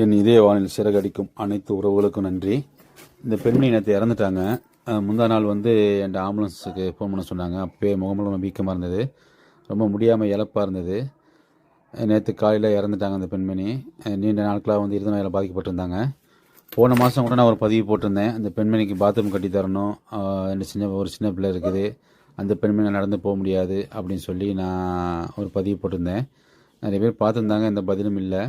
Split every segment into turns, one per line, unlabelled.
என் இதய வானில் சிறகடிக்கும் அனைத்து உறவுகளுக்கும் நன்றி. இந்த பெண்மணி நேற்று இறந்துட்டாங்க. முந்தா நாள் வந்து என் ஆம்புலன்ஸுக்கு ஃபோன் பண்ண சொன்னாங்க. அப்போயே முகமெல்லாம் வீக்கமாக இருந்தது. ரொம்ப முடியாமல் இழப்பாக இருந்தது. நேற்று காலையில் இறந்துட்டாங்க அந்த பெண்மணி. நீண்ட நாட்களாக வந்து இருந்த நோயால் பாதிக்கப்பட்டிருந்தாங்க. போன மாதம் கூட நான் ஒரு பதிவு போட்டிருந்தேன். அந்த பெண்மணிக்கு பாத்ரூம் கட்டி தரணும். ரெண்டு சின்ன ஒரு சின்ன பிள்ளை இருக்குது. அந்த பெண்மணி நடந்து போக முடியாது அப்படின்னு சொல்லி நான் ஒரு பதிவு போட்டிருந்தேன். நிறைய பேர் பார்த்துருந்தாங்க. எந்த பதிலும் இல்லை.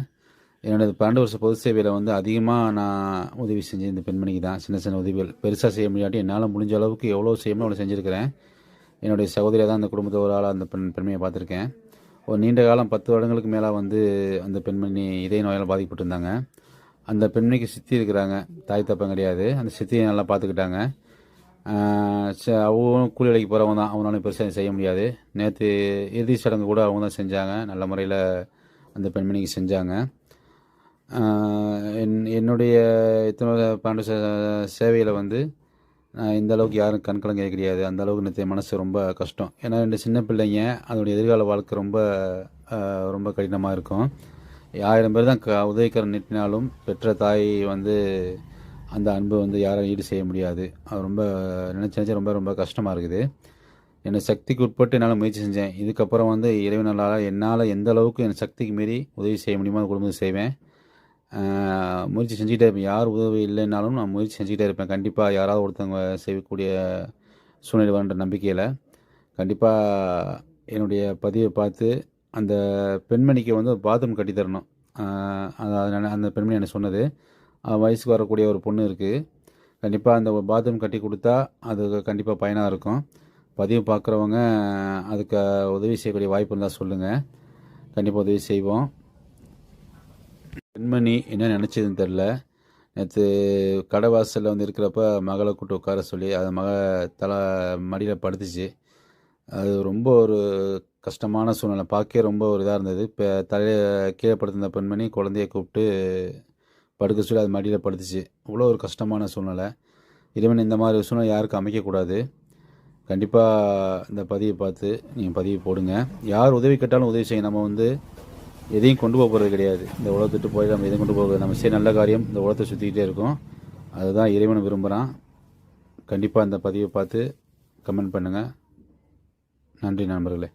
என்னோட பன்னெண்டு வருஷ பொது சேவையில் வந்து அதிகமாக நான் உதவி செஞ்சேன் இந்த பெண்மணிக்கு தான். சின்ன சின்ன உதவிகள். பெருசாக செய்ய முடியாட்டி என்னால் முடிஞ்ச அளவுக்கு எவ்வளோ செய்யணும் அவ்வளோ செஞ்சுருக்கிறேன். என்னுடைய சகோதரியாக தான் அந்த குடும்பத்தை ஒரு ஆளாக அந்த பெண் பெண்மையை பார்த்துருக்கேன். ஒரு நீண்ட காலம் பத்து வருடங்களுக்கு மேலே வந்து அந்த பெண்மணி இதய நோயால் பாதிக்கப்பட்டிருந்தாங்க. அந்த பெண்மணிக்கு சித்தி இருக்கிறாங்க. தாய் தப்பம் கிடையாது. அந்த சித்தியை நல்லா பார்த்துக்கிட்டாங்க. ச- அவங்களும் கூலி வேலைக்கு போகிறவங்க தான். அவங்களால பெருசாக செய்ய முடியாது. நேற்று இறுதி சடங்கு கூட அவங்க தான் செஞ்சாங்க. நல்ல முறையில் அந்த பெண்மணிக்கு செஞ்சாங்க. என் என்னுடைய இத்தனை பன்னெண்டு சேவையில் வந்து நான் இந்த அளவுக்கு யாரும் கண்கலங்க கிடையாது. அந்த அளவுக்கு நேற்று மனசு ரொம்ப கஷ்டம். ஏன்னா ரெண்டு சின்ன பிள்ளைங்க அதனுடைய எதிர்கால வாழ்க்கை ரொம்ப ரொம்ப கடினமாக இருக்கும். ஆயிரம் பேர் தான் க உதவிக்கரம் நீட்டினாலும் பெற்ற தாய் வந்து அந்த அன்பு வந்து யாரும் ஈடு செய்ய முடியாது. அது ரொம்ப நினச்சி நினச்சி ரொம்ப ரொம்ப கஷ்டமாக இருக்குது. என்னை சக்திக்கு உட்பட்டு என்னால் முயற்சி செஞ்சேன். இதுக்கப்புறம் வந்து இறைவனால் என்னால் எந்த அளவுக்கு என் சக்திக்கு மீறி உதவி செய்ய முடியுமோ அந்த குடும்பத்துக்கு செய்வேன். முயற்சி செஞ்சுக்கிட்டே இருப்பேன். யார் உதவி இல்லைனாலும் நான் முயற்சி செஞ்சுக்கிட்டே இருப்பேன். கண்டிப்பாக யாராவது ஒருத்தவங்க செய்யக்கூடிய சூழ்நிலை வேண்ட நம்பிக்கையில் கண்டிப்பாக என்னுடைய பதிவை பார்த்து அந்த பெண்மணிக்கு வந்து பாத்ரூம் கட்டி தரணும். அது அந்த பெண்மணி எனக்கு சொன்னது? வயசுக்கு வரக்கூடிய ஒரு பொண்ணு இருக்குது கண்டிப்பாக அந்த பாத்ரூம் கட்டி கொடுத்தா அது கண்டிப்பாக பயனாக இருக்கும். பதிவு பார்க்குறவங்க அதுக்கு உதவி செய்யக்கூடிய வாய்ப்பு இருந்தால் சொல்லுங்கள் கண்டிப்பாக உதவி செய்வோம். பெண்மணி என்ன நினச்சதுன்னு தெரில நேற்று கடை வாசலில் வந்து இருக்கிறப்ப மகளை கூட்டு உட்கார சொல்லி அது மக தலை மடியில் படுத்துச்சு. அது ரொம்ப ஒரு கஷ்டமான சூழ்நிலை. பார்க்கவே ரொம்ப ஒரு இதாக இருந்தது. இப்போ தலையை கீழே படுத்திருந்த பெண்மணி குழந்தைய கூப்பிட்டு படுக்க சொல்லி அது மடியில் படுத்துச்சு. அவ்வளோ ஒரு கஷ்டமான சூழ்நிலை. இறைவன் இந்த மாதிரி சூழ்நிலை யாருக்கும் அமைக்கக்கூடாது. கண்டிப்பாக இந்த பதிவை பார்த்து நீங்கள் பதிவு போடுங்க. யார் உதவி கேட்டாலும் உதவி செய்ய நம்ம வந்து எதையும் கொண்டு போக போகிறது கிடையாது. இந்த உலகத்துட்டு போய் நம்ம எதையும் கொண்டு போகிறது நம்ம செய்ய நல்ல காரியம் இந்த உலகத்தை சுற்றிக்கிட்டே இருக்கோம். அதுதான் இறைவன் விரும்புகிறான் கண்டிப்பாக இந்த பதிவை பார்த்து கமெண்ட் பண்ணுங்கள் நன்றி நண்பர்களே.